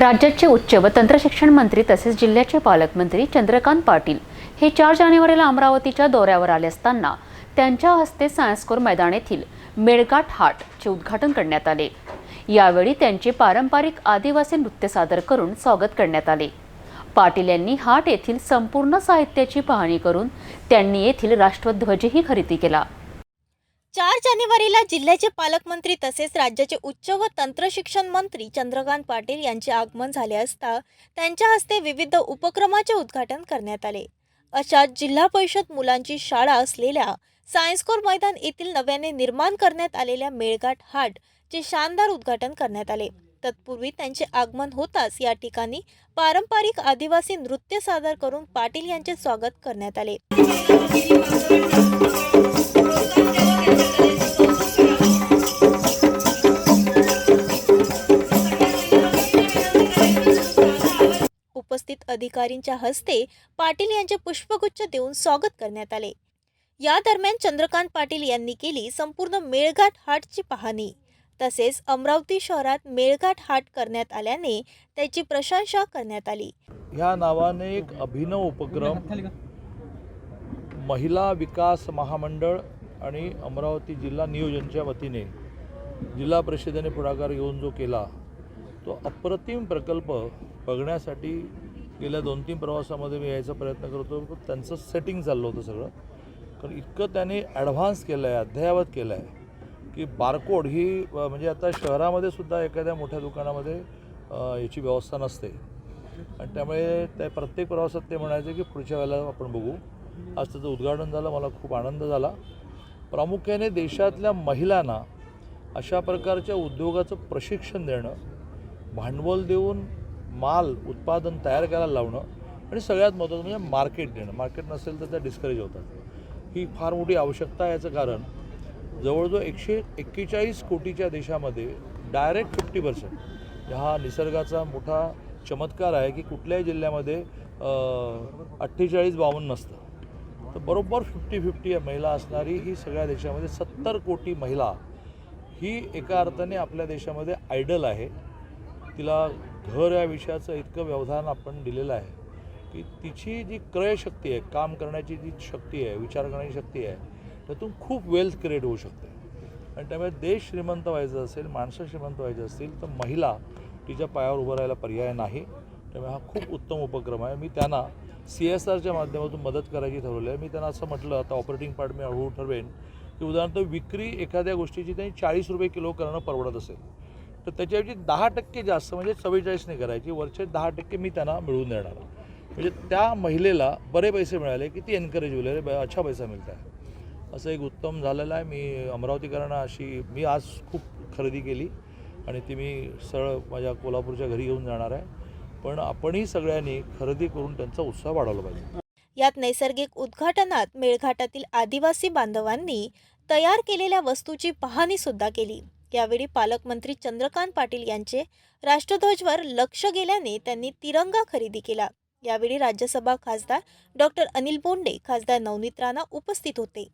राज्याचे उच्च व तंत्रशिक्षण मंत्री तसेच जिल्ह्याचे पालकमंत्री चंद्रकांत पाटील हे चार जानेवारीला अमरावतीच्या दौऱ्यावर आले असताना त्यांच्या हस्ते सायन्सकोर मैदान येथील मेळघाट हाटचे उद्घाटन करण्यात आले. यावेळी त्यांचे पारंपरिक आदिवासी नृत्य सादर करून स्वागत करण्यात आले. पाटील यांनी हाट येथील संपूर्ण साहित्याची पाहणी करून त्यांनी येथील राष्ट्रध्वजही खरेदी केला. चार जानेवारीला जिल्ह्याचे पालकमंत्री तसेच राज्याचे उच्च व तंत्रशिक्षण मंत्री चंद्रकांत पाटील यांचे आगमन झाले असता त्यांच्या हस्ते विविध उपक्रमाचे उद्घाटन करण्यात आले. अशा जिल्हा परिषद मुलांची शाळा असलेल्या सायन्सकोर मैदान येथील नव्याने निर्माण करण्यात आलेल्या मेळघाट हाट चे शानदार उद्घाटन करण्यात आले. तत्पूर्वी त्यांचे आगमन होताच या ठिकाणी पारंपरिक आदिवासी नृत्य सादर करून पाटील यांचे स्वागत करण्यात आले. संबंधित अधिकारींच्या हस्ते पाटील यांचे पुष्पगुच्छ देऊन स्वागत करण्यात आले. या दरम्यान चंद्रकांत पाटील यांनी केली संपूर्ण मेळघाट हाटची पाहणी. तसेच अमरावती शहरात मेळघाट हाट करण्यात आल्याने त्याची प्रशंसा करण्यात आली. या नावाने एक अभिनव उपक्रम महिला विकास महामंडळ आणि अमरावती जिल्हा नियोजनच्या वतीने जिल्हा परिषदेने पुढाकार घेऊन जो केला तो अप्रतिम प्रकल्प बघण्यासाठी गेल्या दोन तीन प्रवासामध्ये मी यायचा प्रयत्न करतो. पण त्यांचं सेटिंग चाललं होतं सगळं. कारण इतकं त्याने ॲडव्हान्स केलं आहे अद्ययावत केलं आहे की बारकोड ही म्हणजे आता शहरामध्ये सुद्धा एखाद्या मोठ्या दुकानामध्ये याची व्यवस्था नसते. आणि त्यामुळे त्या प्रत्येक प्रवासात ते म्हणायचे की पुढच्या वेळेला आपण बघू. आज त्याचं उद्घाटन झालं मला खूप आनंद झाला. प्रामुख्याने देशातल्या महिलांना अशा प्रकारच्या उद्योगाचं प्रशिक्षण देणं भांडवल देऊन माल उत्पादन तयार करायला लावणं आणि सगळ्यात महत्त्वाचं म्हणजे मार्केट देणं. मार्केट नसेल तर त्या डिस्करेज होतात. ही फार मोठी आवश्यकता आहे याचं कारण जवळजवळ एकशे एक्केचाळीस कोटीच्या देशामध्ये डायरेक्ट फिफ्टी पर्सेंट हा निसर्गाचा मोठा चमत्कार आहे की कुठल्याही जिल्ह्यामध्ये अठ्ठेचाळीस बावन्न नसतं. तर बरोबर फिफ्टी फिफ्टी महिला असणारी ही सगळ्या देशामध्ये सत्तर कोटी महिला ही एका अर्थाने आपल्या देशामध्ये आयडल आहे. तिला घर या विषयाचं इतकं व्यवधान आपण दिलेलं आहे की तिची जी क्रयशक्ती आहे काम करण्याची जी शक्ती आहे विचार करण्याची शक्ती आहे त्यातून खूप वेल्थ क्रिएट होऊ शकते. आणि त्यामुळे देश श्रीमंत व्हायचं असेल माणसं श्रीमंत व्हायचं असतील तर महिला तिच्या पायावर उभं राहायला पर्याय नाही. त्यामुळे हा खूप उत्तम उपक्रम आहे. मी त्यांना सी एस आरच्या माध्यमातून मदत करायची ठरवली आहे. मी त्यांना असं म्हटलं आता ऑपरेटिंग पार्ट मी हळूहळू ठरवेन की उदाहरणार्थ विक्री एखाद्या गोष्टीची त्यांनी चाळीस रुपये किलो करणं परवडत असेल. तर त्याच्याऐवजी दहा टक्के जास्त म्हणजे चव्वेचाळीसने करायची. वरचे दहा टक्के मी त्यांना मिळवून देणार म्हणजे त्या महिलेला बरे पैसे मिळाले की ती एनकरेज होईल. अरे अच्छा पैसा मिळत आहे असं एक उत्तम झालेलं आहे. मी अमरावतीकरांना अशी मी आज खूप खरेदी केली आणि ती मी सरळ माझ्या कोल्हापूरच्या घरी घेऊन जाणार आहे. पण आपणही सगळ्यांनी खरेदी करून त्यांचा उत्साह वाढवला पाहिजे. यात नैसर्गिक उद्घाटनात मेळघाटातील आदिवासी बांधवांनी तयार केलेल्या वस्तूची पाहणी सुद्धा केली. यावेळी पालकमंत्री चंद्रकांत पाटील यांचे राष्ट्रध्वजवर लक्ष गेल्याने त्यांनी तिरंगा खरेदी केला. यावेळी राज्यसभा खासदार डॉक्टर अनिल बोंडे खासदार नवनीत राणा उपस्थित होते.